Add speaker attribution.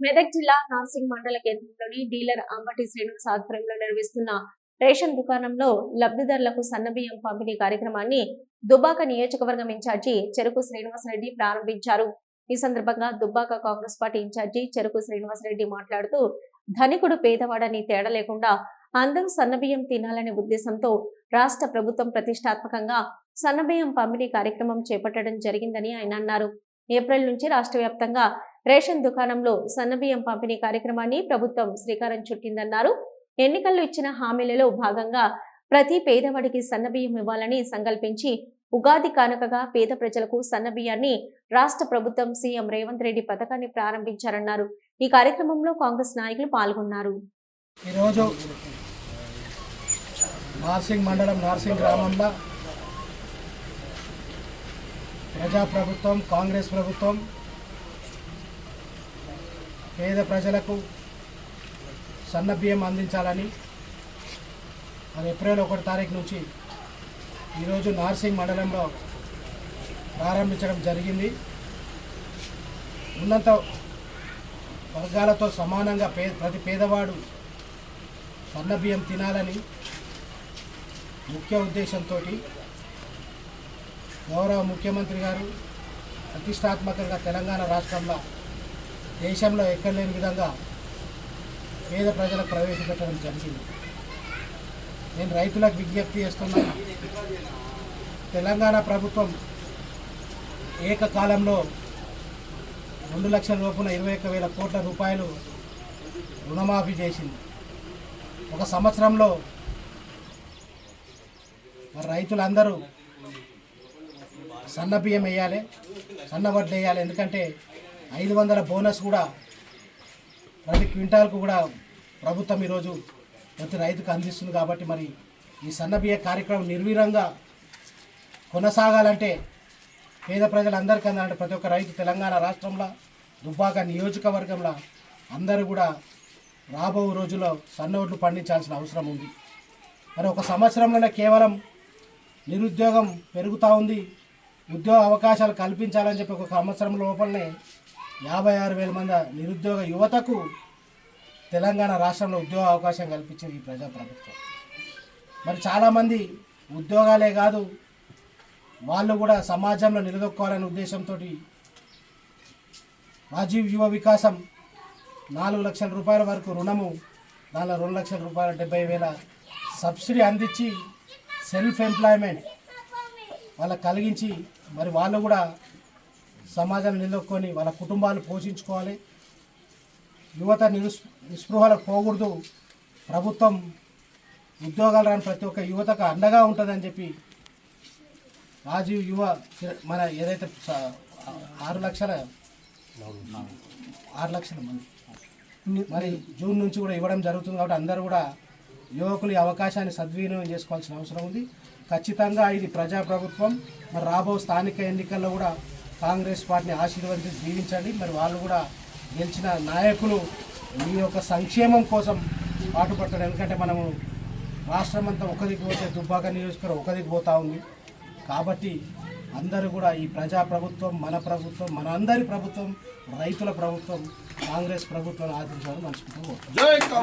Speaker 1: మెదక్ జిల్లా నార్సింగ్ మండల కేంద్రంలోని డీలర్ అంబటి శ్రీనివాస్ ఆధ్వర్యంలో నిర్వహిస్తున్న రేషన్ దుకాణంలో లబ్ధిదారులకు సన్నబియ్యం పంపిణీ కార్యక్రమాన్ని దుబ్బాక నియోజకవర్గం ఇన్ఛార్జి చెరుకు శ్రీనివాసరెడ్డి ప్రారంభించారు. ఈ సందర్భంగా దుబ్బాక కాంగ్రెస్ పార్టీ ఇన్ఛార్జి చెరుకు శ్రీనివాసరెడ్డి మాట్లాడుతూ ధనికుడు పేదవాడని తేడా లేకుండా అందరూ సన్నబియ్యం తినాలనే ఉద్దేశంతో రాష్ట్ర ప్రభుత్వం ప్రతిష్టాత్మకంగా సన్నబియ్యం పంపిణీ కార్యక్రమం చేపట్టడం జరిగిందని ఆయన అన్నారు. ఏప్రిల్ నుంచి రాష్ట్ర వ్యాప్తంగా రేషన్ దుకాణంలో సన్నబియ్యం పంపిణీ కార్యక్రమాన్ని ప్రభుత్వం శ్రీకారం చుట్టిందన్నారు. ఎన్నికల్లో ఇచ్చిన హామీలలో భాగంగా ప్రతి పేదవాడికి సన్నబియ్యం ఇవ్వాలని సంకల్పించి ఉగాది కానుకగా పేద ప్రజలకు సన్నబియ్యాన్ని రాష్ట్ర ప్రభుత్వం సీఎం రేవంత్ రెడ్డి పథకాన్ని ప్రారంభించారన్నారు. ఈ కార్యక్రమంలో కాంగ్రెస్ నాయకులు పాల్గొన్నారు.
Speaker 2: ఈరోజు నార్సింగ్ మండలం నార్సింగ్ గ్రామంలో ప్రజాప్రభుత్వం కాంగ్రెస్ ప్రభుత్వం పేద ప్రజలకు సన్న బియ్యం అందించాలని మరి ఏప్రిల్ ఒకటి తారీఖు నుంచి ఈరోజు నార్సింగ్ మండలంలో ప్రారంభించడం జరిగింది. ఉన్నత వర్గాలతో సమానంగా పే ప్రతి పేదవాడు సన్న బియ్యం తినాలని ముఖ్య ఉద్దేశంతో గౌరవ ముఖ్యమంత్రి గారు ప్రతిష్టాత్మకంగా తెలంగాణ రాష్ట్రంలో దేశంలో ఎక్కడ లేని విధంగా పేద ప్రజలకు ప్రవేశపెట్టడం జరిగింది. నేను రైతులకు విజ్ఞప్తి చేస్తున్నాను తెలంగాణ ప్రభుత్వం ఏకకాలంలో రెండు లక్షల లోపున ఇరవై ఒక్క వేల కోట్ల రూపాయలు రుణమాఫీ చేసింది. ఒక సంవత్సరంలో మరి రైతులందరూ సన్న బియ్యం వేయాలి సన్న వడ్లు వేయాలి ఎందుకంటే ఐదు వందల బోనస్ కూడా ప్రతి క్వింటాల్కు కూడా ప్రభుత్వం ఈరోజు ప్రతి రైతుకు అందిస్తుంది కాబట్టి మరి ఈ సన్నబియ్య కార్యక్రమం నిర్వీరంగా కొనసాగాలంటే పేద ప్రజలందరికీ అందాలంటే ప్రతి ఒక్క రైతు తెలంగాణ రాష్ట్రంలో దుబ్బాక నియోజకవర్గంలో అందరూ కూడా రాబో రోజుల్లో సన్న పండించాల్సిన అవసరం ఉంది. మరి ఒక సంవత్సరంలోనే కేవలం నిరుద్యోగం పెరుగుతూ ఉంది. ఉద్యోగ అవకాశాలు కల్పించాలని చెప్పి ఒక సంవత్సరం లోపలనే యాభై ఆరు వేల మంది నిరుద్యోగ యువతకు తెలంగాణ రాష్ట్రంలో ఉద్యోగ అవకాశం కల్పించింది ఈ ప్రజాప్రభుత్వం. మరి చాలామంది ఉద్యోగాలే కాదు వాళ్ళు కూడా సమాజంలో నిలదొక్కాలనే ఉద్దేశంతో రాజీవ్ యువ వికాసం నాలుగు లక్షల రూపాయల వరకు రుణము దానిలో రెండు లక్షల రూపాయల డెబ్బై వేల సబ్సిడీ అందించి సెల్ఫ్ ఎంప్లాయ్మెంట్ వాళ్ళకి కలిగించి మరి వాళ్ళు కూడా సమాజాన్ని నిలదొక్కొని వాళ్ళ కుటుంబాలు పోషించుకోవాలి. యువత నిరుస్ నిస్పృహలకు పోకూడదు. ప్రభుత్వం ఉద్యోగాలు రాని ప్రతి ఒక్క యువతకు అండగా ఉంటుందని చెప్పి రాజీవ్ యువ మన ఏదైతే ఆరు లక్షల ఆరు లక్షల మంది. మరి జూన్ నుంచి కూడా ఇవ్వడం జరుగుతుంది కాబట్టి అందరూ కూడా యువకులు ఈ అవకాశాన్ని సద్వినియోగం చేసుకోవాల్సిన అవసరం ఉంది. ఖచ్చితంగా ఇది ప్రజాప్రభుత్వం. మరి రాబో స్థానిక ఎన్నికల్లో కూడా కాంగ్రెస్ పార్టీని ఆశీర్వదించి జీవించండి. మరి వాళ్ళు కూడా గెలిచిన నాయకులు మీ యొక్క సంక్షేమం కోసం పాటుపడతారు. ఎందుకంటే మనము రాష్ట్రం అంతా ఒకరికి పోతే దుబ్బాక నియోజకవర్గం ఒకరికి పోతా ఉంది. కాబట్టి అందరూ కూడా ఈ ప్రజా ప్రభుత్వం మన ప్రభుత్వం మన అందరి ప్రభుత్వం రైతుల ప్రభుత్వం కాంగ్రెస్ ప్రభుత్వం ఆదరించాలని మనసుకుంటూ